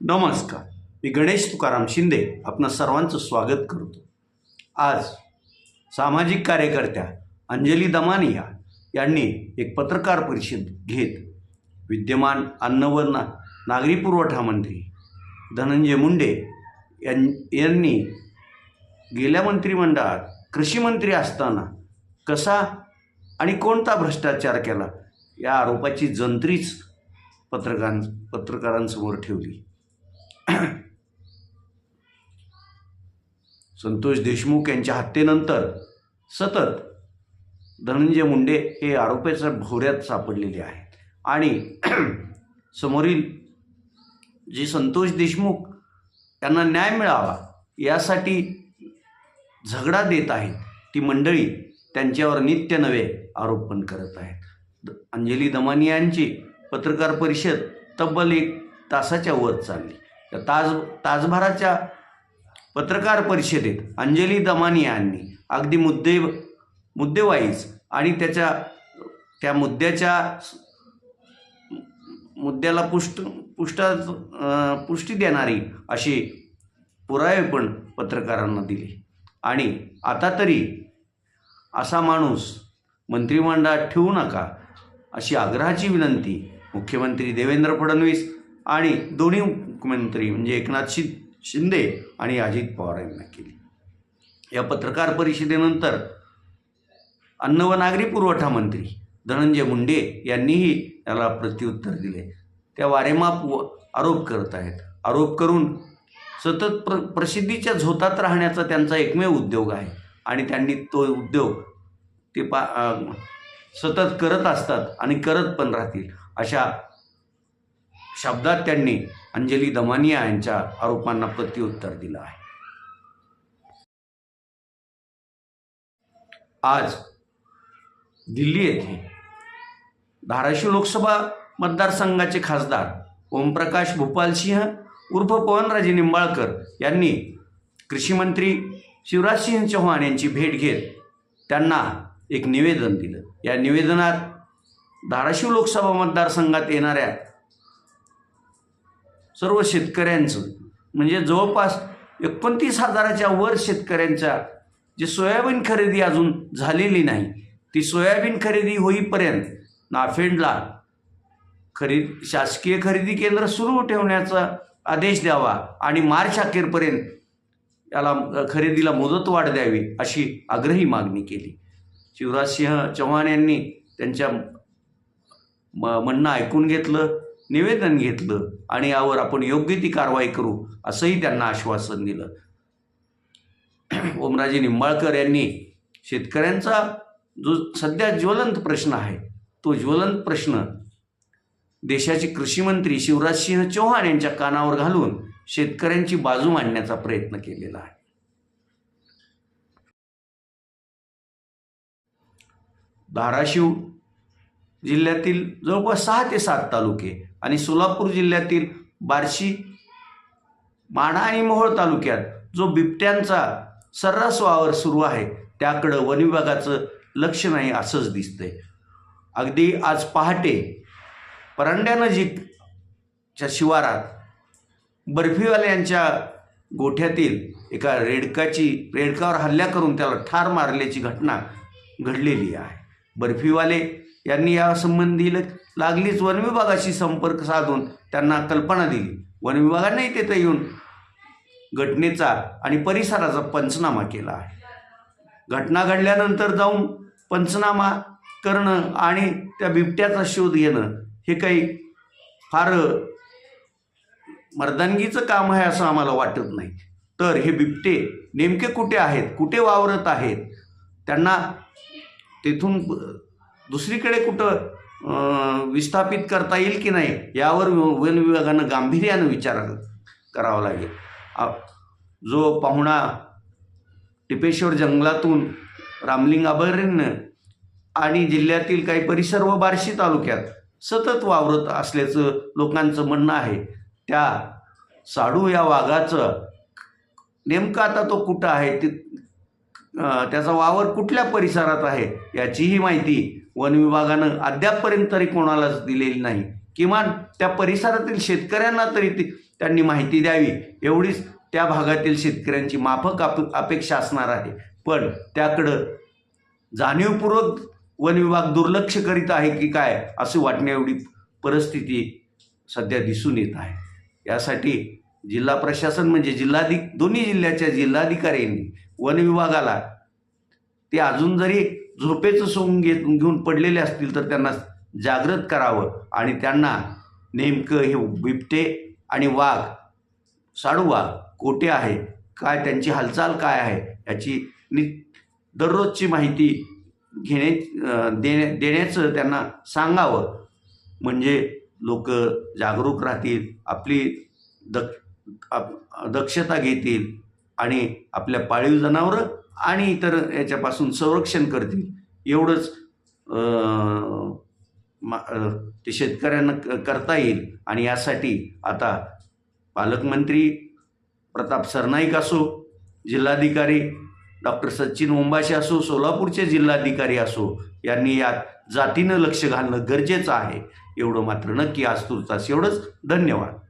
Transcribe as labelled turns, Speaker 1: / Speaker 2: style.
Speaker 1: नमस्कार. मी गणेश तुकाराम शिंदे आपणा सर्वांचं स्वागत करतो. आज सामाजिक कार्यकर्त्या अंजली दमानिया यांनी एक पत्रकार परिषद घेत विद्यमान अन्न व ना नागरी पुरवठा मंत्री धनंजय मुंडे यां यांनी गेल्या मंत्रिमंडळात कृषी मंत्री असताना कसा आणि कोणता भ्रष्टाचार केला या आरोपाची जंत्रीच पत्रकां पत्रकारांसमोर ठेवली. संतोष देशमुख यांच्या हत्येनंतर सतत धनंजय मुंडे हे आरोपीच्या भोवऱ्यात सापडलेले आहेत. आणि समोरील जे संतोष देशमुख त्यांना न्याय मिळावा यासाठी झगडा देत आहेत ती मंडळी त्यांच्यावर नित्य नवे आरोप पण करत आहेत. अंजली दमानी यांची पत्रकार परिषद तब्बल एक तासाच्या वर चालली. त्या तास तासभराच्या पत्रकार परिषदेत अंजली दमानी यांनी अगदी मुद्दे मुद्देवाईज आणि त्याच्या त्या मुद्द्याच्या मुद्द्याला पुष्ट पुष्टा पुष्टी देणारी अशी पुरावे पण पत्रकारांना दिले. आणि आता तरी असा माणूस मंत्रिमंडळात ठेवू नका अशी आग्रहाची विनंती मुख्यमंत्री देवेंद्र फडणवीस आणि दोन्ही मुख्यमंत्री म्हणजे एकनाथ शि शिंदे आणि अजित पवार यांना केली. या पत्रकार परिषदेनंतर अन्न व नागरी पुरवठा मंत्री धनंजय मुंडे यांनीही याला प्रत्युत्तर दिले. त्या वारेमाप व- आरोप करत आहेत. आरोप करून सतत प्र प्रसिद्धीच्या झोतात राहण्याचा त्यांचा एकमेव उद्योग आहे आणि त्यांनी तो उद्योग ते पा सतत करत असतात आणि करत पण राहतील अशा शब्दात त्यांनी अंजली दमानिया यांच्या आरोपांना प्रत्युत्तर दिलं आहे. आज दिल्ली येथे धाराशिव लोकसभा मतदारसंघाचे खासदार ओमप्रकाश भूपालसिंह उर्फ पवनराजे निंबाळकर यांनी कृषीमंत्री शिवराजसिंह चौहान यांची भेट घेत त्यांना एक निवेदन दिलं. या निवेदनात धाराशिव लोकसभा मतदारसंघात येणाऱ्या सर्व शेतकऱ्यांचं. म्हणजे जवळपास एकोणतीस हजाराच्या वर शेतकऱ्यांच्या जे सोयाबीन खरेदी अजून झालेली नाही ती सोयाबीन खरेदी होईपर्यंत नाफेडला खरेदी शासकीय खरेदी केंद्र सुरू ठेवण्याचा आदेश द्यावा आणि मार्च अखेरपर्यंत याला खरेदीला खरेदीला मुदतवाढ द्यावी अशी आग्रही मागणी केली. शिवराजसिंह चव्हाण यांनी त्यांच्या म म्हणणं ऐकून घेतलं. निवेदन घेतलं आणि यावर आपण योग्य ती कारवाई करू असंही त्यांना आश्वासन दिलं. ओमराजे निंबाळकर यांनी शेतकऱ्यांचा जो सध्या ज्वलंत प्रश्न आहे तो ज्वलंत प्रश्न देशाचे कृषीमंत्री शिवराज शिवराजसिंह चौहान यांच्या कानावर घालून शेतकऱ्यांची बाजू मांडण्याचा प्रयत्न केलेला आहे. धाराशिव जिल्ह्यातील जवळपास सहा ते सात तालुके आणि सोलापूर जिल्ह्यातील बार्शी माढा आणि मोहोळ तालुक्यात जो बिबट्यांचा सर्रास वावर सुरू आहे त्याकडं वन विभागाचं लक्ष नाही असंच दिसतंय. अगदी आज पहाटे परांड्यानजीकच्या शिवारात बर्फीवाल्यांच्या गोठ्यातील एका रेडकाची रेडकावर हल्ला करून त्याला ठार मारल्याची घटना घडलेली आहे. बर्फीवाले यांनी यासंबंधी लागलीच वन विभागाशी संपर्क साधून त्यांना कल्पना दिली. वन विभागानेही तिथं येऊन घटनेचा आणि परिसराचा पंचनामा केला आहे. घटना घडल्यानंतर जाऊन पंचनामा करणं आणि त्या बिबट्याचा शोध घेणं हे काही फार मर्दानगीचं काम आहे असं आम्हाला वाटत नाही. तर हे बिबटे नेमके कुठे आहेत? कुठे वावरत आहेत? त्यांना तेथून दुसरीकडे कुठं विस्थापित करता येईल की नाही यावर वन विभागानं गांभीर्यानं विचार करावा लागेल. जो पाहुणा टिपेश्वर जंगलातून रामलिंग अभयारण्य आणि जिल्ह्यातील काही परिसर व बार्शी तालुक्यात सतत वावरत असल्याचं लोकांचं म्हणणं आहे त्या साडू या वाघाचं नेमकं आता तो कुठं आहे ते त्याचा वावर कुठल्या परिसरात आहे याचीही माहिती वन विभागानं अद्यापपर्यंत तरी कोणालाच दिलेली नाही. किमान त्या परिसरातील शेतकऱ्यांना तरी ती त्यांनी माहिती द्यावी. एवढीच त्या भागातील शेतकऱ्यांची माफक आप अपेक्षा असणार आहे. पण त्याकडं जाणीवपूर्वक वन विभाग दुर्लक्ष करीत आहे की काय असं वाटण्या एवढी परिस्थिती सध्या दिसून येत आहे. यासाठी जिल्हा प्रशासन म्हणजे जिल्हाधिक दोन्ही जिल्ह्याच्या जिल्हाधिकाऱ्यांनी वन विभागाला ते अजून जरी झोपेचं सोंग घेत घेऊन पडलेले असतील तर त्यांना जागृत करावं आणि त्यांना नेमकं हे बिबटे आणि वाघ साडूवाघ कोठे आहे? काय त्यांची हालचाल काय आहे? याची नि दररोजची माहिती घेणे देणे देण्याचं त्यांना सांगावं. म्हणजे लोक जागरूक राहतील आपली दक्ष आप- दक्षता घेतील आणि आपल्या पाळीव जनावरं आणि इतर याच्यापासून संरक्षण करतील. एवढंच मा- ते शेतकऱ्यांना क- करता येईल. आणि यासाठी आता पालकमंत्री प्रताप सरनाईक असो जिल्हाधिकारी डॉक्टर सचिन ओंबाशी असो सोलापूरचे जिल्हाधिकारी असो यांनी यात जातीनं लक्ष घालणं गरजेचं आहे. एवढं मात्र नक्की आज तुर्तास एवढंच. धन्यवाद.